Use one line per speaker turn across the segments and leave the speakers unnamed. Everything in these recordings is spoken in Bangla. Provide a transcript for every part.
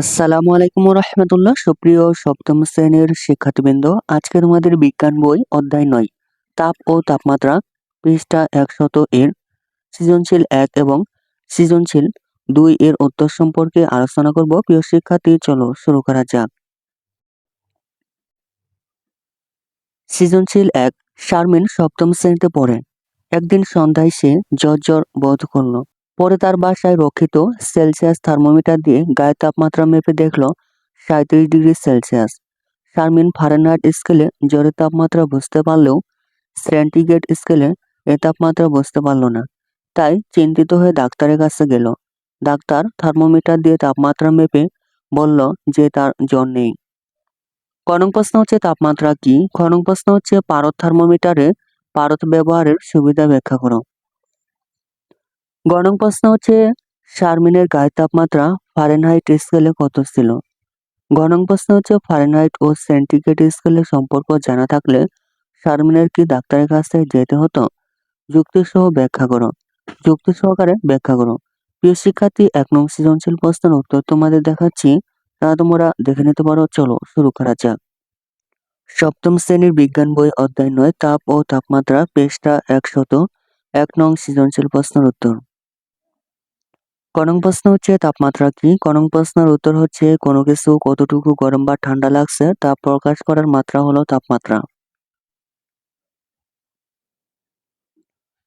আসসালামু আলাইকুম রহমতুল্লাহ সুপ্রিয় সপ্তম শ্রেণির শিক্ষার্থীবৃন্দ, আজকের আমাদের বিজ্ঞান বই অধ্যায় নয়, তাপ ও তাপমাত্রা, পৃষ্ঠা একশত এর সৃজনশীল এক এবং সৃজনশীল দুই এর উত্তর সম্পর্কে আলোচনা করব। প্রিয় শিক্ষার্থী, চলো শুরু করা যাক। সৃজনশীল এক, শারমিন সপ্তম শ্রেণীতে পড়ে। একদিন সন্ধ্যায় সে জ্বর জ্বর বোধ করল। পরে তার বাসায় রক্ষিত সেলসিয়াস থার্মোমিটার দিয়ে গায়ের তাপমাত্রা মেপে দেখল সাঁত্রিশ ডিগ্রি সেলসিয়াস। শারমিন ফারেনহাইট স্কেলে জ্বরের তাপমাত্রা বুঝতে পারলেও সেন্টিগ্রেড স্কেলে এ তাপমাত্রা বুঝতে পারল না। তাই চিন্তিত হয়ে ডাক্তারের কাছে গেল। ডাক্তার থার্মোমিটার দিয়ে তাপমাত্রা মেপে বলল যে তার জ্বর নেই। কনক প্রশ্ন হচ্ছে তাপমাত্রা কি? খনক প্রশ্ন হচ্ছে পারদ থার্মোমিটারে পারদ ব্যবহারের সুবিধা ব্যাখ্যা করো। গণক প্রশ্ন হচ্ছে, শারমিনের গায়ের তাপমাত্রা ফারেনহাইট স্কেলে কত ছিল? গণক প্রশ্ন হচ্ছে ফারেনহাইট ও সেন্টিগ্রেড স্কেলের সম্পর্ক জানা থাকলে শারমিনের কি ডাক্তারের কাছে যেতে হতো? যুক্তি সহ ব্যাখ্যা করো। যুক্তি সহকারে ব্যাখ্যা করো। প্রিয় শিক্ষার্থী, এক নং সৃজনশীল প্রশ্নের উত্তর তোমাদের দেখাচ্ছি। তা তোমরা দেখে নিতে পারো। চলো শুরু করা যাক। সপ্তম শ্রেণির বিজ্ঞান বই অধ্যায় নয়, তাপ ও তাপমাত্রা পৃষ্ঠা একশত। এক নং সৃজনশীল প্রশ্নের উত্তর। কনং প্রশ্ন হচ্ছে তাপমাত্রা কি? কনং প্রশ্নের উত্তর হচ্ছে কোনো কিছু কতটুকু গরম বা ঠান্ডা লাগছে তা প্রকাশ করার মাত্রা হলো তাপমাত্রা।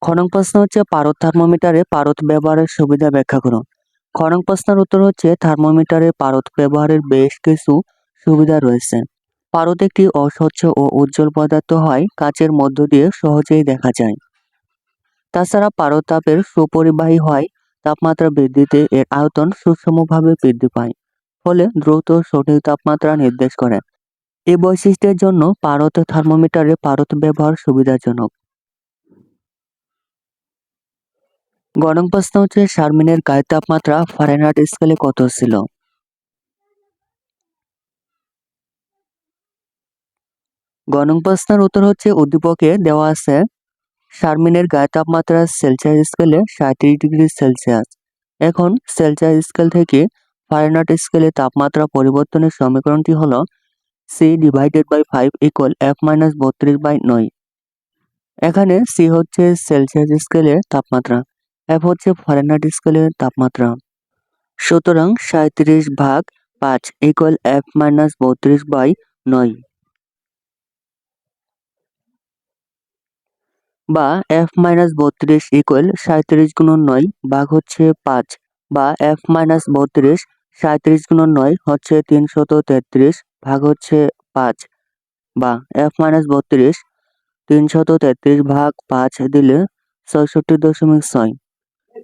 খনং প্রশ্ন হচ্ছে পারদ থার্মোমিটারে পারদ ব্যবহারের সুবিধা ব্যাখ্যা করো খনং প্রশ্নের উত্তর হচ্ছে থার্মোমিটারে পারদ ব্যবহারের বেশ কিছু সুবিধা রয়েছে। পারদ একটি অস্বচ্ছ ও উজ্জ্বল পদার্থ হয়, কাচের মধ্য দিয়ে সহজেই দেখা যায়। তাছাড়া পারদ তাপের সুপরিবাহী হয় তাপমাত্রা বৃদ্ধিতে এর আয়তন সুষমভাবে বৃদ্ধি পায়, ফলে দ্রুত সঠিক তাপমাত্রা নির্দেশ করে। এই বৈশিষ্ট্যের জন্য পারদ থার্মোমিটারে পারদ ব্যবহার সুবিধাজনক। গরম প্রশ্ন হচ্ছে, শারমিনের গায়ের তাপমাত্রা ফারেনহাইট স্কেলে কত ছিল? গণং প্রশ্নের উত্তর হচ্ছে, উদ্দীপকে দেওয়া আছে শারমিনের গায়ে তাপমাত্রা সেলসিয়াস স্কেলে সাঁত্রিশ ডিগ্রি সেলসিয়াস। এখন সেলসিয়াস স্কেল থেকে ফারেনহাইট স্কেলে তাপমাত্রা পরিবর্তনের সমীকরণটি হল C divided by five equal F minus বত্রিশ বাই নয়। এখানে সি হচ্ছে সেলসিয়াস স্কেলের তাপমাত্রা এফ হচ্ছে ফারেনহাইট স্কেলের তাপমাত্রা। সুতরাং সাঁত্রিশ ভাগ পাঁচ ইকুয়াল এফ মাইনাস বত্রিশ বাই নয়। বা এফ মাইনাস বত্রিশ ইকুয়াল সাঁত্রিশ গুণন নয় ভাগ হচ্ছে পাঁচ বা এফ মাইনাস বত্রিশ সাঁত্রিশ গুণন নয় হচ্ছে তিনশত তেত্রিশ ভাগ হচ্ছে পাঁচ বা এফ মাইনাস বত্রিশ তিনশত তেত্রিশ ভাগ পাঁচ দিলে ছয়ষট্টি দশমিক ছয়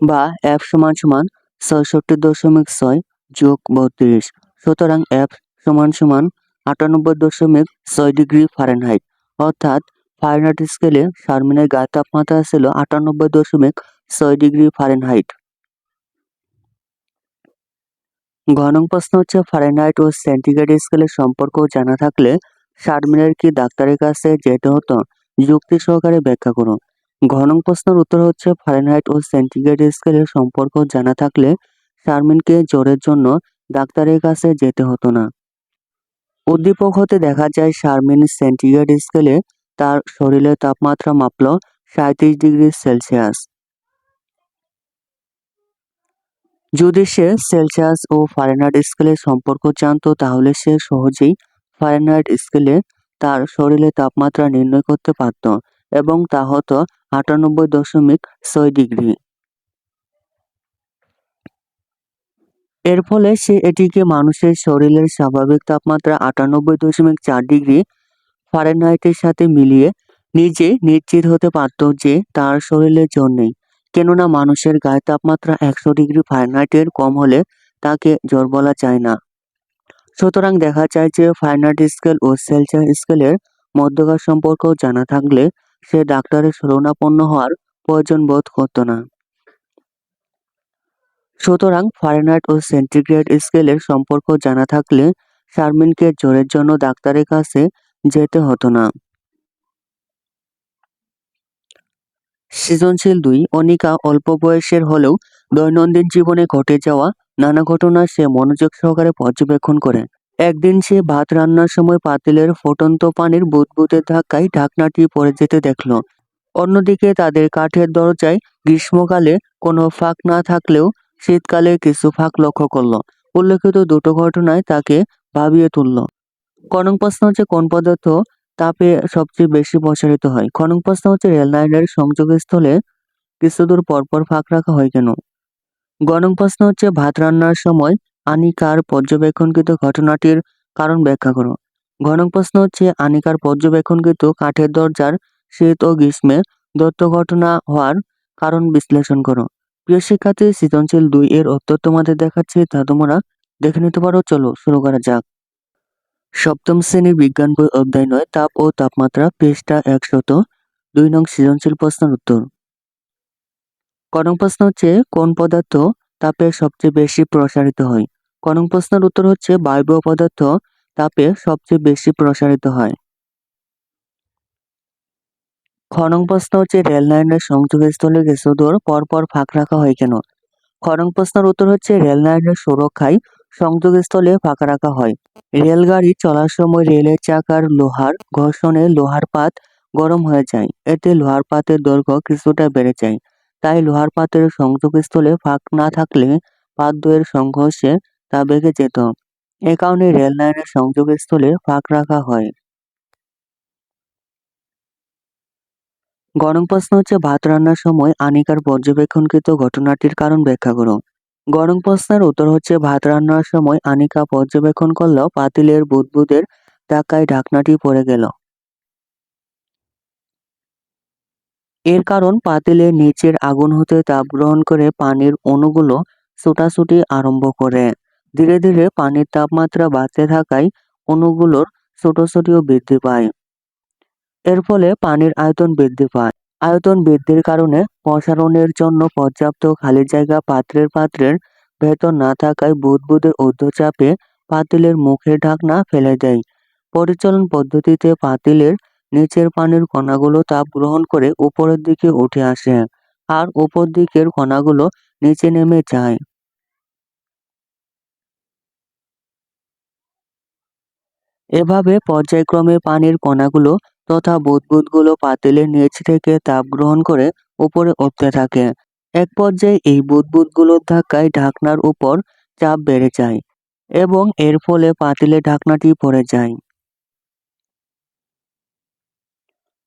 বা এফ সমান সমান ছয়ষট্টি দশমিক ছয় যোগ বত্রিশ। সুতরাং এফ সমান সমান আটানব্বই দশমিক ছয় ডিগ্রি ফারেনহাইট অর্থাৎ ফারেনহাইট স্কেলে শারমিনের গায়ের তাপমাত্রা ছিল আটানব্বই দশমিক ছয় ডিগ্রি ফারেনহাইট ঘন প্রশ্ন হচ্ছে ফারেনহাইট ও সেন্টিগ্রেড স্কেলের সম্পর্ক জানা থাকলে শারমিনের কি ডাক্তারের কাছে যেতে হতো? যুক্তি সহকারে ব্যাখ্যা করুন। ঘন প্রশ্নের উত্তর হচ্ছে ফারেনহাইট ও সেন্টিগ্রেড স্কেলের সম্পর্ক জানা থাকলে শারমিনকে জ্বরের জন্য ডাক্তারের কাছে যেতে হতো না। উদ্দীপক হতে দেখা যায় শারমিন সেন্টিগ্রেড স্কেলে তার শরীরের তাপমাত্রা মাপল সাঁত্রিশ ডিগ্রি সেলসিয়াস। যদি সে সেলসিয়াস ও ফারেনহাইট স্কেলের সম্পর্ক জানত, তাহলে সে সহজেই ফারেনহাইট স্কেলে তার শরীরের তাপমাত্রা নির্ণয় করতে পারত এবং তা হতো আটানব্বই দশমিক ছয় ডিগ্রি। এর ফলে সে এটিকে মানুষের শরীরের স্বাভাবিক তাপমাত্রা আটানব্বই দশমিক চার ডিগ্রি ফারেনহাইটের সাথে মিলিয়ে নিজে নিশ্চিত হতে পারত যে তার শরীরের জন্যই কেননা মানুষের গায়ের তাপমাত্রা একশো ডিগ্রি ফারেনহাইটের কম হলে তাকে জ্বর বলা যায় না। সুতরাং দেখা যায় যে ফারেনহাইট স্কেল ও সেলসিয়াস স্কেলের মধ্যকার সম্পর্ক জানা থাকলে সে ডাক্তারের শরণাপন্ন হওয়ার প্রয়োজন বোধ করত না। সুতরাং ফারেনহাইট ও সেন্টিগ্রেড স্কেলের সম্পর্ক জানা থাকলে শারমিনকে জ্বরের জন্য ডাক্তারের কাছে যেতে হতো না। সৃজনশীল দুই, অনিকা অল্প বয়সের হলেও দৈনন্দিন জীবনে ঘটে যাওয়া নানা ঘটনা সে মনোযোগ সহকারে পর্যবেক্ষণ করে। একদিন সে ভাত রান্নার সময় পাতিলের ফুটন্ত পানির বুদবুদের ধাক্কায় ঢাকনাটি পড়ে যেতে দেখল। অন্যদিকে তাদের কাঠের দরজায় গ্রীষ্মকালে কোনো ফাঁক না থাকলেও শীতকালে কিছু ফাঁক লক্ষ্য করল। উল্লেখিত দুটো ঘটনায় তাকে ভাবিয়ে তুলল। কনং প্রশ্ন হচ্ছে কোন পদার্থ তাপে সবচেয়ে বেশি প্রসারিত হয়? খনং প্রশ্ন হচ্ছে রেল লাইনের সংযোগস্থলে কিছু দূর পরপর ফাঁক রাখা হয় কেন? গণং প্রশ্ন হচ্ছে, ভাত রান্নার সময় আনিকার পর্যবেক্ষণকৃত ঘটনাটির কারণ ব্যাখ্যা করো। ঘনং প্রশ্ন হচ্ছে, আনিকার পর্যবেক্ষণকৃত কাঠের দরজার শীত ও গ্রীষ্মে দত্ত ঘটনা হওয়ার কারণ বিশ্লেষণ করো। প্রিয় শিক্ষার্থী, সৃজনশীল দুই এর উত্তর তোমাদের দেখাচ্ছি, তা তোমরা দেখে নিতে পারো। চলো শুরু করা যাক। সপ্তম শ্রেণির বিজ্ঞান বই অধ্যায় নয় তাপ ও তাপমাত্রা পৃষ্ঠা একশত দুই নং সৃজনশীল প্রশ্নের উত্তর। কনং প্রশ্ন হচ্ছে, কোন পদার্থ তাপে সবচেয়ে বেশি প্রসারিত হয়? কনং প্রশ্নের উত্তর হচ্ছে, বায়বীয় পদার্থ তাপে সবচেয়ে বেশি প্রসারিত হয়। খনং প্রশ্ন হচ্ছে, রেল লাইনের সংযোগস্থলে কিছু দূর পরপর ফাঁক রাখা হয় কেন? খনং প্রশ্নের উত্তর হচ্ছে, রেল লাইনের সুরক্ষায় সংযোগস্থলে ফাঁকা রাখা হয়। রেলগাড়ি চলার সময় রেলের চাকার লোহার ঘর্ষণে লোহার পাত গরম হয়ে যায়। এতে লোহার পাতের দৈর্ঘ্য কিছুটা বেড়ে যায়। তাই লোহার পাতের সংযোগস্থলে ফাঁক না থাকলে পাত দ্বয়ের সংঘর্ষে তা বেগে যেত। এ কারণে রেল লাইনের সংযোগস্থলে ফাঁক রাখা হয়। গরম প্রশ্ন হচ্ছে, ভাত রান্নার সময় আনিকার পর্যবেক্ষণকৃত ঘটনাটির কারণ ব্যাখ্যা করো। গরম প্রশ্নের উত্তর হচ্ছে, ভাত রান্নার সময় আনিকা পর্যবেক্ষণ করল, পাতিলের বুদবুদের ধাক্কায় ঢাকনাটি পড়ে গেল। এর কারণ, পাতিলের নিচের আগুন হতে তাপ গ্রহণ করে পানির অণুগুলো ছোটাছুটি আরম্ভ করে। ধীরে ধীরে পানির তাপমাত্রা বাড়তে থাকায় অণুগুলোর ছোটাছুটিও বৃদ্ধি পায়। এর ফলে পানির আয়তন বৃদ্ধি পায়। আয়তন বৃদ্ধির কারণে প্রসারণের জন্য পর্যাপ্ত খালি জায়গা পাত্রের পাত্রের ভেতর না থাকায় বুদবুদের ঊর্ধ্বচাপে পাতিলের মুখের ঢাকনা ফেলে দেয়। পরিচালন পদ্ধতিতে পাতিলের নিচের পানির কণাগুলো তাপ গ্রহণ করে উপরের দিকে উঠে আসে আর উপর দিকের কণাগুলো নিচে নেমে যায়। এভাবে পর্যায়ক্রমে পানির কণাগুলো তথা বুদবুদগুলো পাতিলের নিচ থেকে তাপ গ্রহণ করে উপরে উঠতে থাকে। এক পর্যায়ে এই বুদবুদগুলোর ধাক্কায় ঢাকনার উপর চাপ বেড়ে যায় এবং এর ফলে পাতিলের ঢাকনাটি পড়ে যায়।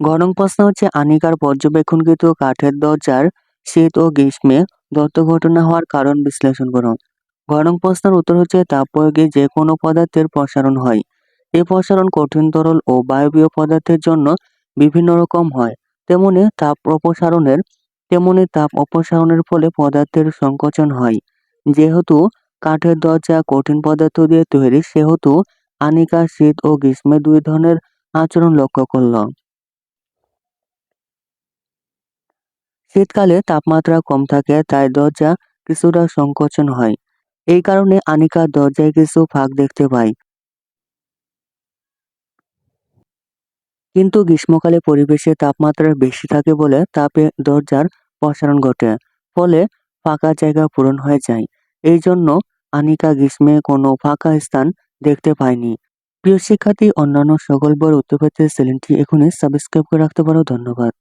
গরম প্রশ্ন হচ্ছে, আনিকার পর্যবেক্ষণকৃত কাঠের দরজার শীত ও গ্রীষ্মে দত্ত ঘটনা হওয়ার কারণ বিশ্লেষণ করুন। গরম প্রশ্নের উত্তর হচ্ছে তাপ প্রয়োগে যে কোনো পদার্থের প্রসারণ হয়। এই প্রসারণ কঠিন তরল ও বায়বীয় পদার্থের জন্য বিভিন্ন রকম হয়। তেমনি তাপ অপসারণের, তেমনি তাপ অপসারণের ফলে পদার্থের সংকোচন হয়। যেহেতু কাঠের দরজা কঠিন পদার্থ দিয়ে তৈরি, সেহেতু আনিকা, শীত ও গ্রীষ্মে দুই ধরনের আচরণ লক্ষ্য করল। শীতকালে তাপমাত্রা কম থাকে, তাই দরজা কিছুটা সংকোচন হয়। এই কারণে আনিকা দরজায় কিছু ফাঁক দেখতে পায়। কিন্তু গ্রীষ্মকালে পরিবেশে তাপমাত্রা বেশি থাকে বলে তাপে দরজার প্রসারণ ঘটে, ফলে ফাঁকা জায়গা পূরণ হয়ে যায়। এই জন্য আনিকা গ্রীষ্মে কোনো ফাঁকা স্থান দেখতে পায়নি। প্রিয় শিক্ষার্থী, অন্যান্য সকল বড় উত্তর পেতে চ্যানেলটি এখনই সাবস্ক্রাইব করে রাখতে পারো। ধন্যবাদ।